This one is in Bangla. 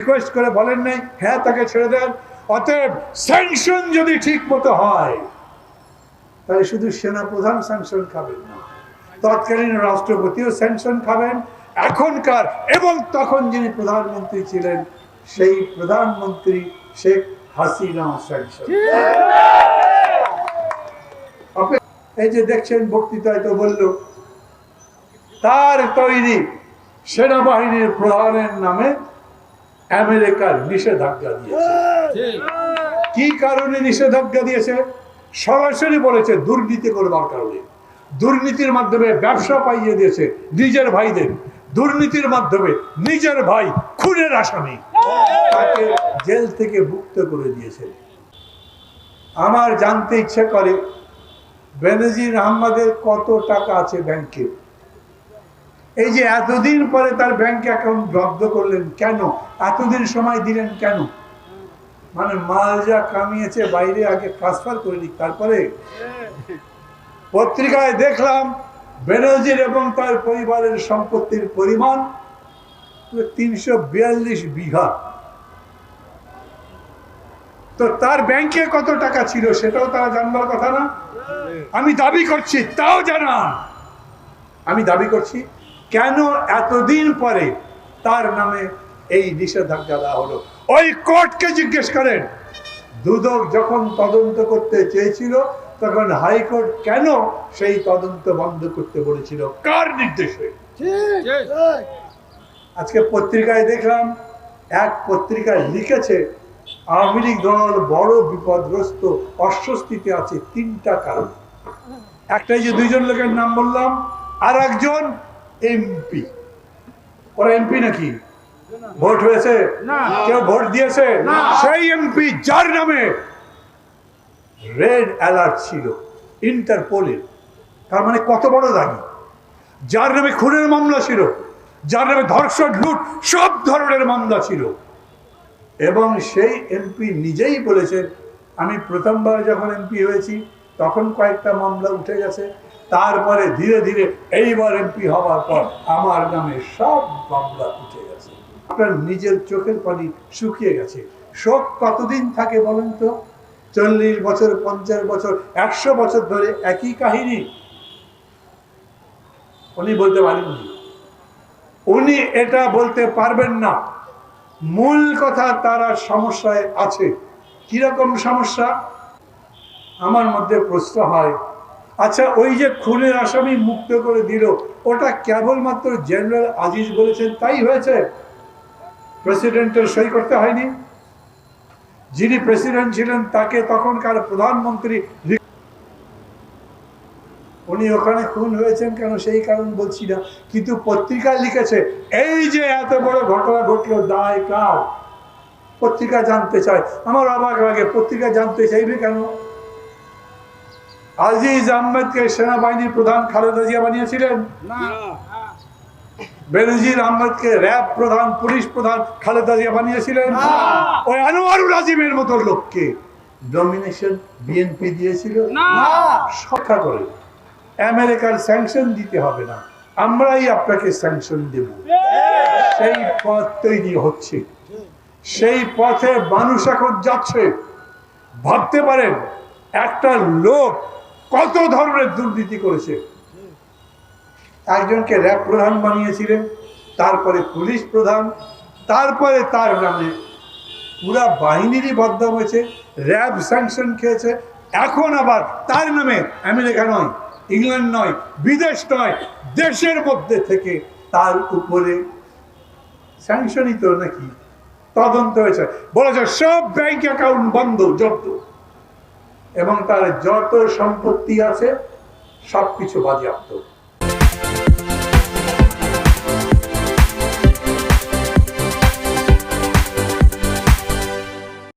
রিকোয়েস্ট করে বলেন নাই হ্যাঁ তাকে ছেড়ে দেন। অতএব স্যাংশন যদি ঠিক মতো হয়, তাহলে শুধু সেনা প্রধান স্যাংশন খাবেন না, তৎকালীন রাষ্ট্রপতিও স্যাংশন খাবেন, এখনকার এবং তখন যিনি প্রধানমন্ত্রী ছিলেন, সেই প্রধানমন্ত্রী শেখ হাসিনা স্যাংশন এই যে দেখছেন বক্তৃতায় তো বলল, তার তৈরি সেনাবাহিনীর প্রধানের নামে আমেরিকার নিষেধাজ্ঞা দিয়েছে। কি কারণে নিষেধাজ্ঞা দিয়েছে? সরাসরি বলেছে দুর্নীতি করবার কারণে। দুর্নীতির মাধ্যমে ব্যবসা পাইয়ে দিয়েছে নিজের ভাইদের। দুর্নীতির মাধ্যমে নিজের ভাই খুনের আসামি। তাকে জেল থেকে মুক্ত করে দিয়েছে। আমার জানতে ইচ্ছে করে বেনজির আহমদের কত টাকা আছে ব্যাংকে? এই যে এতদিন পরে তার ব্যাংক অ্যাকাউন্ট জব্দ করলেন কেন? এতদিন সময় দিলেন কেন? মানে মাল যা কামিয়েছে, বাইরে আগে ট্রান্সফার করে দিক তারপরে? পত্রিকায় দেখলাম, বেনজির এবং তার পরিবারের সম্পত্তির পরিমাণ তিনশো বিয়াল্লিশ বিঘা। তো তার ব্যাংকে কত টাকা ছিল সেটাও তারা জানবার কথা না? আমি দাবি করছি, তাও জানান। আমি দাবি করছি কেন এতদিন পরে তার নামে এই নিষেধাজ্ঞা দেওয়া হলো? ওই কোর্টকে জিজ্ঞেস করেন। দুদক যখন তদন্ত করতে চেয়েছিল তখন হাইকোর্ট কেন সেই তদন্ত বন্ধ করতে বলেছিল? কার নির্দেশে? আজকে পত্রিকায় দেখলাম এক পত্রিকায় লিখেছে আওয়ামী লীগ দল বড় বিপদগ্রস্ত অস্বস্তিতে আছে তিনটা কারণ। একটাই যে দুইজন লোকের নাম বললাম আর একজন এমপি ওরা এমপি নাকি? ভোট হয়েছে? কেউ ভোট দিয়েছে? সেই এমপি যার নামে রেড অ্যালার্ট ছিল ইন্টারপোলের তার মানে কত বড় দাবি যার নামে খুনের মামলা ছিল যার নামে ধর্ষণ লুট সব ধরনের মামলা ছিল। এবং সেই এমপি নিজেই বলেছেন আমি প্রথমবার যখন এমপি হয়েছি তখন কয়েকটা মামলা উঠে গেছে। তারপরে ধীরে ধীরে এইবার এমপি হওয়ার পর আমার নামে সব মামলা উঠে গেছে। আপনার নিজের চোখের পানি শুকিয়ে গেছে। শোক কতদিন থাকে বলেন তো? চল্লিশ বছর, পঞ্চাশ বছর, একশো বছর ধরে একই কাহিনী। উনি বলতে পারেননি উনি এটা বলতে পারবেন না। মূল কথা তারা সমস্যায় আছে। কীরকম সমস্যা? আমার মধ্যে প্রশ্ন হয় আচ্ছা ওই যে খুনের আসামি মুক্ত করে দিল, ওটা কেবলমাত্র জেনারেল আজিজ বলেছেন, তাই হয়েছে? প্রেসিডেন্টের সই করতে হয়নি। যিনি প্রেসিডেন্ট ছিলেন, তাকে তখনকার প্রধানমন্ত্রী উনি ওখানে খুন হয়েছেন কেন, সেই কারণ বলছি না, কিন্তু পত্রিকায় লিখেছে, এই যে এত বড় ঘটনা ঘটলো, দায় কার? পত্রিকা জানতে চায়। আমার অবাক লাগে, পত্রিকা জানতে চাইবে কেন? আজিজ আহমেদকে সেনাবাহিনীর প্রধান খালেদা জিয়া বানিয়েছিলেন। বেনজির আহমেদকে র্যাব প্রধান পুলিশ প্রধান খালেদা জিয়া বানিয়েছিলেন। ওই আনোয়ারুল আজিমের মতো লোককে নমিনেশন বিএনপি দিয়েছিল। সরকার করে। আমেরিকার স্যাংশন দিতে হবে না। আমরাই আপনাকে স্যাংশন দেব। সেই পথ তৈরি হচ্ছে। সেই পথে মানুষ এখন যাচ্ছে। ভাবতে পারেন একটা লোক কত ধরনের দুর্নীতি করেছে। একজনকে র্যাব প্রধান বানিয়েছিলেন, তারপরে পুলিশ প্রধান, তারপরে তার নামে পুরা বাহিনীরই বদনাম হয়েছে, র্যাব স্যাংশন খেয়েছে। এখন আবার তার নামে আমেরিকা নয়, ইংল্যান্ড নয়, বিদেশ নয়, দেশের মধ্যে থেকে তার উপরে স্যাংশনই তো নাকি তদন্ত হয়েছে। বলেছে, সব ব্যাংক অ্যাকাউন্ট বন্ধ, জব্দ। এবং তার যত সম্পত্তি আছে সবকিছু বাজেয়াপ্ত।